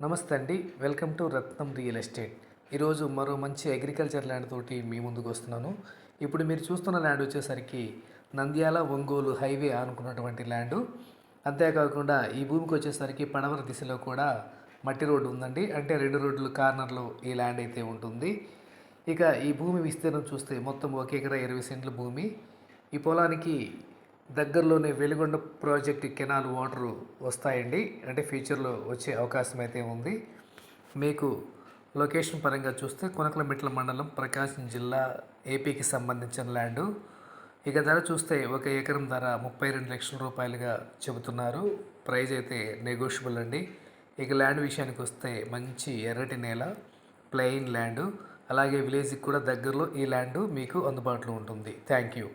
నమస్తే అండి welcome to Ratnam real estate. ఈరోజు మరో మంచి అగ్రికల్చర్ ల్యాండ్ తోటి మీ ముందుకు వస్తున్నాను. ఇప్పుడు మీరు చూస్తున్న ల్యాండ్ వచ్చేసరికి నంద్యాల ఒంగోలు హైవే అనుకున్నటువంటి ల్యాండ్. అంతేకాకుండా ఈ భూమికి వచ్చేసరికి పడవర దిశలో కూడా మట్టి రోడ్డు ఉందండి. అంటే రెండు రోడ్లు కార్నర్లో ఈ ల్యాండ్ అయితే ఉంటుంది. ఇక ఈ భూమి విస్తీర్ణం చూస్తే మొత్తం ఒక ఎకరా ఇరవై సెంట్ల భూమి. ఈ పొలానికి దగ్గరలోనే వెలుగొండ ప్రాజెక్ట్ కెనాల్ వాటర్ వస్తాయండి. అంటే ఫ్యూచర్లో వచ్చే అవకాశం అయితే ఉంది. మీకు లొకేషన్ పరంగా చూస్తే కొనకలమిట్ల మండలం ప్రకాశం జిల్లా ఏపీకి సంబంధించిన ల్యాండు. ఇక ధర చూస్తే ఒక ఎకరం ధర ముప్పై రెండు లక్షల రూపాయలుగా చెబుతున్నారు. ప్రైజ్ అయితే నెగోషియబుల్ అండి. ఇక ల్యాండ్ విషయానికి వస్తే మంచి ఎర్రటి నేల ప్లెయిన్ ల్యాండ్. అలాగే విలేజ్కి కూడా దగ్గరలో ఈ ల్యాండ్ మీకు అందుబాటులో ఉంటుంది. Thank you